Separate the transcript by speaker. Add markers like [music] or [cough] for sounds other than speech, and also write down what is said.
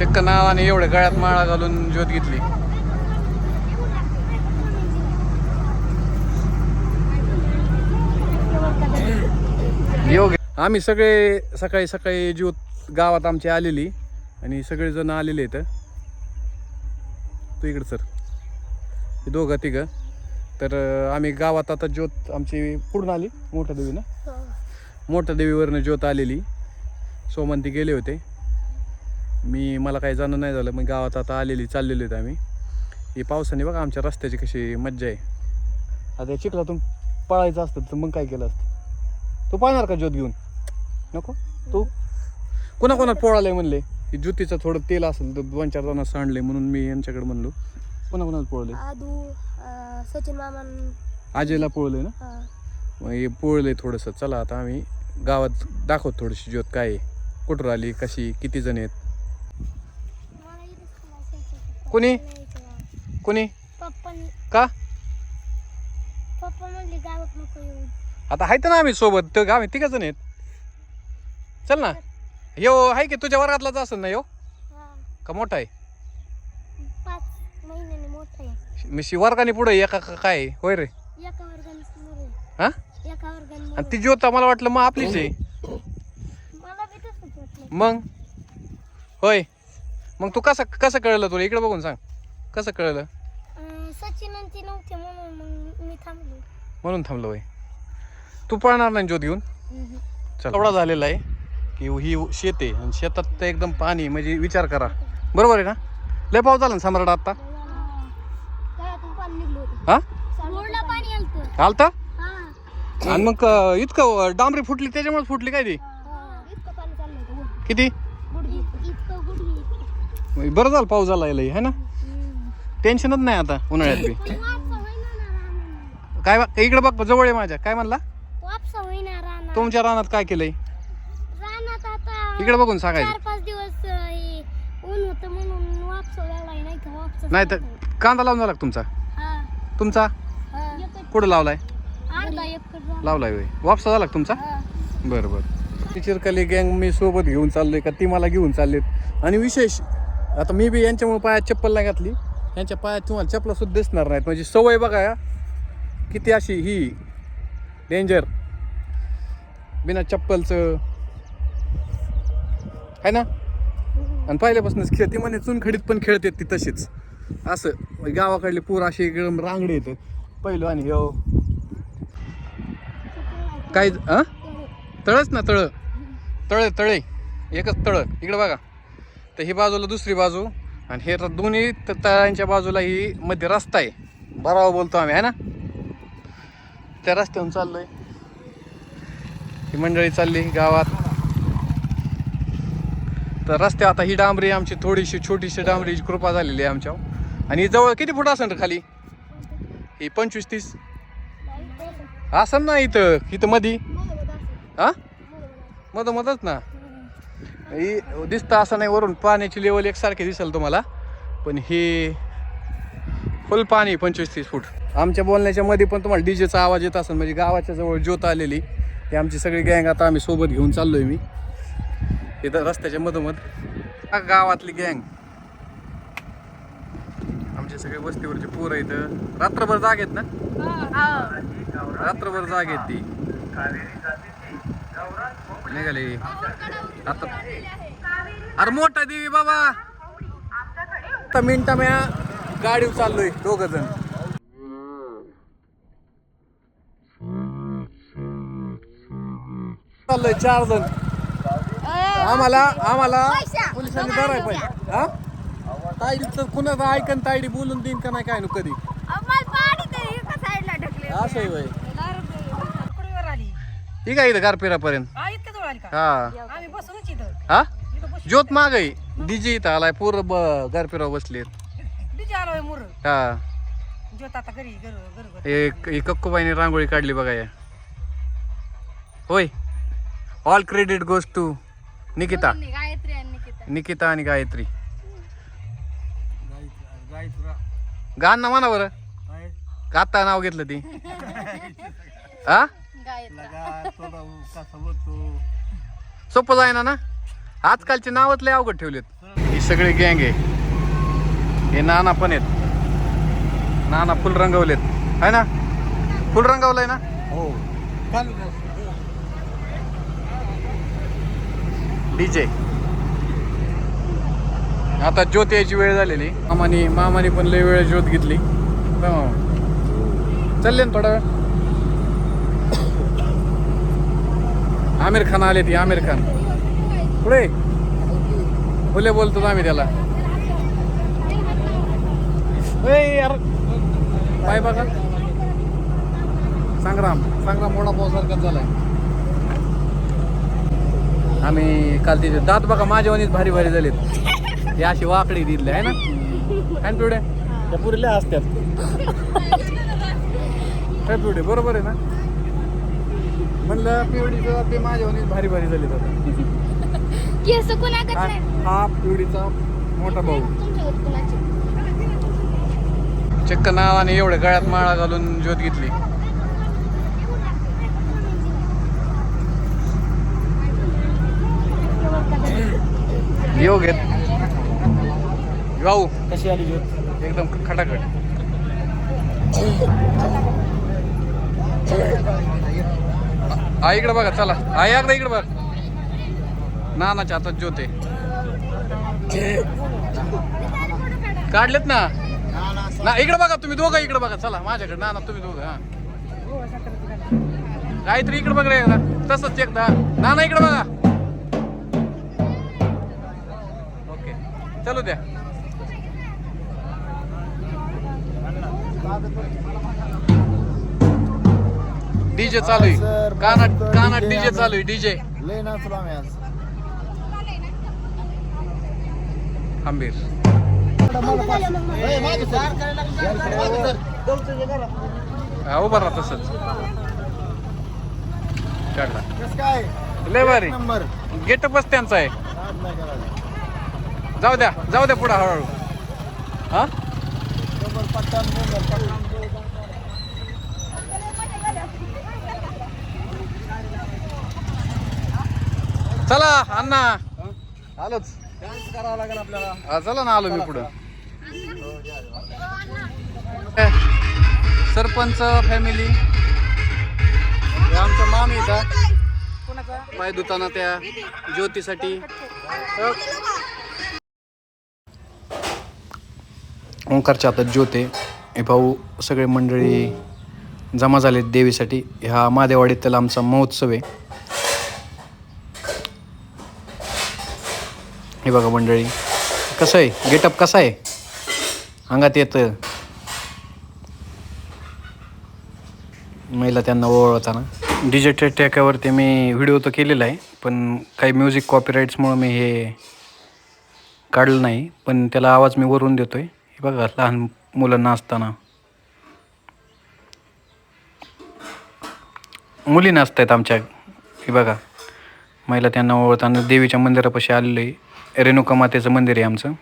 Speaker 1: चक्क नावाने एवढ्या गळ्यात माळा घालून ज्योत घेतली. योग आम्ही सगळे सकाळी सकाळी ज्योत गावात आमची आलेली आणि सगळेजण आलेले आहेत तू इकडं सर. हे दोघं तिघं. तर आम्ही गावात आता ज्योत आमची पूर्ण आली मोठ्या देवी ना मोठ्या देवीवरनं ज्योत आलेली. सोमंती गेले होते. मी मला काही जाणं नाही झालं. मग गावात आता आलेली चाललेली आहेत आम्ही. ही पावसाने बघा आमच्या रस्त्याची कशी मज्जा आहे. आता चिखलातून पळायचं असतं तर मग काय केलं असतं? तू पाहणार का ज्योत घेऊन? नको? तू? कोणा कोणा पोळालंय म्हणले? की ज्योतीचं थोडं तेल असेल तर दोन चार जण सांडले म्हणून मी यांच्याकडे म्हणलो. कोणा कोणाला पोळले
Speaker 2: सचिन मामान
Speaker 1: आजीला पोळले ना?
Speaker 2: हा.
Speaker 1: मग हे पोळले थोडंसं. चला आता आम्ही गावात दाखवत थोडीशी ज्योत काय आहे. कुठं आली कशी किती जण आहेत? कोणी? कोणी?
Speaker 2: पप्पा
Speaker 1: का?
Speaker 2: पप्पा म्हणले गावात नको येऊ.
Speaker 1: आता आहेत ना आम्ही सोबत तर आम्ही तिघ जण आहेत. चल ना. यो आहे की तुझ्या वर्गातलाच असेल ना यो? का मोठा आहे?
Speaker 2: पाच महिन्याने मोठा आहे.
Speaker 1: मी शि- वर्गाने पुढे एका का काय? होय रे.
Speaker 2: एका वर्गाने समोर आहे.
Speaker 1: हा?
Speaker 2: एका वर्गाने
Speaker 1: आणि ती ज्योत मला वाटलं मग आपलीच आहे.
Speaker 2: मला बी तसंच वाटलं.
Speaker 1: मग? होय. मग तू कसं कसं कळलं तुला? इकडे बघून सांग. कसं कळलं?
Speaker 2: अं, सचिन आणि ती नव्हते म्हणून मग मी थांबलो.
Speaker 1: म्हणून थांबलो होय. तू पळणार नाही ज्योत घेऊन? चल. एवढा झालेला आहे की ही शेत आहे आणि शेतात तर एकदम पाणी म्हणजे विचार करा. बरोबर आहे ना लय पाऊस झाला ना सम्राट आता
Speaker 2: गळ्यातून पाणी निघलं होतं.
Speaker 1: हा?
Speaker 2: रोडला पाणी आलतं.
Speaker 1: आलता? आणि मग अं, इतकं डांबरी फुटली त्याच्यामुळे फुटली काय ती.
Speaker 2: इतकं पाणी चाललं होतं. वर.
Speaker 1: किती
Speaker 2: गुडघे इतकं गुडघे इतकं.
Speaker 1: बरं झालं पाऊस झाला याला है ना. टेन्शनच नाही आता उन्हाळ्यात बी. काय बा- इकडे बघ जवळ आहे माझ्या. काय म्हणला?
Speaker 2: वापसा होईना रानात.
Speaker 1: तुमच्या रानात काय केलंय?
Speaker 2: रानात आता
Speaker 1: इकडे बघून सांगायचं.
Speaker 2: चार पाच दिवस अं, हे ऊन होतं म्हणून वापसा लागलाय नाही का? वापसा
Speaker 1: नाही तर कांदा लावून झाला का तुमचा?
Speaker 2: हा.
Speaker 1: तुमचा?
Speaker 2: हा.
Speaker 1: कुठं लावलाय?
Speaker 2: अर्धा एकर झाला.
Speaker 1: लावलाय होय. वापसा झाला का तुमचा?
Speaker 2: हा.
Speaker 1: बरं बरं. ती चिरकाली गँग मी सोबत घेऊन चाललोय का? ती मला घेऊन चाललेत. आणि विशेष आता मी बी यांच्यामुळे पायात चप्पल नाही घातली. यांच्या पायात तुम्हाला चप्पला सुद्धा दिसणार नाहीत. म्हणजे सवय बघा किती अशी ही डेंजर बिना चप्पलचं. आहे ना? आणि पहिल्यापासूनच खेळ ती म्हणे चुनखडीत पण खेळतात ती तशीच. असं. म्हणजे गावाकडले पूर असे एकदम रांगडे येतात. पहिलं आणि हो काय तळच ना तळ. तळ तळे. एकच तळ. इकडे बघा. तर ही बाजूला दुसरी बाजू आणि हे दोन्ही त- तळांच्या बाजूला ही मध्ये रस्ता आहे. बराबर बोलतो आम्ही आहे ना? त्या रस्त्यावरून चाललोय. ही मंडळी चालली गावात. तर रस्ते आता ही डांबरी आमची थोडीशी छोटीशी डांबरीची कृपा झालेली आहे आमच्यावर. आणि ही जवळ किती फूट असेल खाली? ही पंचवीस तीस? असं ना इथं इथं मधी. हा? मधोमधच ना? ही दिसतं असं नाही वरून पाण्याची लेवल एकसारखी दिसेल तुम्हाला. पण हे फुल पाणी पंचवीस तीस फूट. आमच्या बोलण्याच्या मध्ये पण तुम्हाला डीजेचा आवाज येत असेल म्हणजे गावाच्या जवळ ज्योत आलेली. ही आमची सगळी गँग आता आम्ही सोबत घेऊन चाललोय मी. इथं रस्त्याच्या मधोमध. गावातली गँग आमचे सगळे वस्तीवरचे पोरं इथं रात्रभर जाग आहेत ना? रात्रभर जाग आहेत ती. निघाले. आता अरे मोठा देवी बाबा. आता मिनटा म्या गाडीवर चाललोय दोघ जण चाललोय चार जण आम्हाला आम्हाला पोलिसांनी धराय पाहिजे. हा? ताईडीचं कुणाचं ऐकन ताईडी बोलून देईन का नाही काय नु कधी? असं आहे ठीक आहे इथं गारपिरापर्यंत.
Speaker 3: हा
Speaker 1: हा.
Speaker 3: आम्ही बसूनच इथं.
Speaker 1: हा?
Speaker 3: इथं बसून
Speaker 1: ज्योत माग आहे. डीजे इथं आलाय पूर गारपिरावर बसलेत.
Speaker 3: डीजे आलोय मुर.
Speaker 1: हा.
Speaker 3: ज्योत आता घरी घर घर घर.
Speaker 1: एक एक कक्कूबाईने रांगोळी काढली बघा या. होय. All credit goes to Nikita.
Speaker 2: Gayatri आणि निकिता.
Speaker 1: निकिता आणि गायत्री. गाण ना म्हणा बरं. आता नाव घेतलं ती. हा?
Speaker 2: गायत्री.
Speaker 1: सोपं जाय ना? ना आजकालचे नावच लय अवघड ठेवलेत. ही सगळी गँग आहे. हे नाना पण आहेत. नाना फुल रंगवलेत. आहे ना? फुल रंगवलंय ना?
Speaker 4: हो.
Speaker 1: डीजे. आता ज्योत यायची वेळ झालेली. मामानी मामानी पण लय वेळ ज्योत घेतली. मामा चालले ना थोडा वेळ? आमिर खान आले ती आमिर खान. पुढे. फुले बोलतो आम्ही त्याला. यार. बाय बघा संग्राम. संग्राम मोठा पावसारखाच झालाय. आम्ही काल तिथे दात बघा माझ्या वनीच भारी भारी झालेत. हे अशी वाकडी दिले आहे ना? काय पिवड्या? त्या पुरील्या असत्यात. काय पिवडे बरोबर आहे ना? म्हणलं पिवडीचं ते माझ्या भारी भारी आता
Speaker 2: केस कोणाकडे
Speaker 1: हा
Speaker 2: नाही?
Speaker 1: हा पिवडीचा मोठा भाऊ.
Speaker 2: कोणाचे?
Speaker 1: चक्क नावाने एवढ्या गळ्यात माळा घालून ज्योत घेतली. योग घेत. भाऊ
Speaker 4: कशी आली ज्योत?
Speaker 1: एकदम खटाखट. [laughs] आ इकडे बघा चला. आ एकदा इकडे बघ. ना ना ज्योत ज्योते काढलेत ना? ना इकडे बघा तुम्ही दोघं इकडे बघा. चला माझ्याकडे. ना ना तुम्ही दोघं हा. काहीतरी इकडे बघ रे तसंच एकदा. ना ना इकडे बघा. ओके. चलू द्या. डीजे चालू आहे कानाट
Speaker 4: DJ
Speaker 1: डीजे चालू आहे डीजे.
Speaker 4: लय नाचलो आम्ही आज.
Speaker 1: आंबीर हा उभा राहा तसंच. काढला. लय भारी. गेटअपच त्यांचा आहे. जाऊ द्या जाऊ द्या पुढे हळूहळू. हा? चला अण्णा. आलोच.
Speaker 4: करावा लागेल आपल्याला.
Speaker 1: हा, चला ना आलो मी पुढं. सरपंच फॅमिली आमचं मामी येतात पाय धुताना त्या ज्योतीसाठी. ओंकारच्या हातात ज्योत हे भाऊ सगळे मंडळी जमा झालेत देवीसाठी. ह्या महादेवाडीत त्याला आमचा महोत्सव आहे. हे बघा मंडळी कसं आहे? गेटअप कसा आहे? अंगात येतं. महिला त्यांना ओळखताना. डिजिटल टॅकावरती मी व्हिडिओ तर केलेला आहे पण काही म्युझिक कॉपीराईट्समुळं मी हे काढलं नाही. पण त्याला आवाज मी वरून देतो आहे हे बघा लहान मुलांना असताना. मुली नाचत आहेत आमच्या हे बघा. महिला त्यांना ओळखताना देवीच्या मंदिरापाशी आलेलं आहे. रेणुका मातेचं मंदिर आहे आमचं.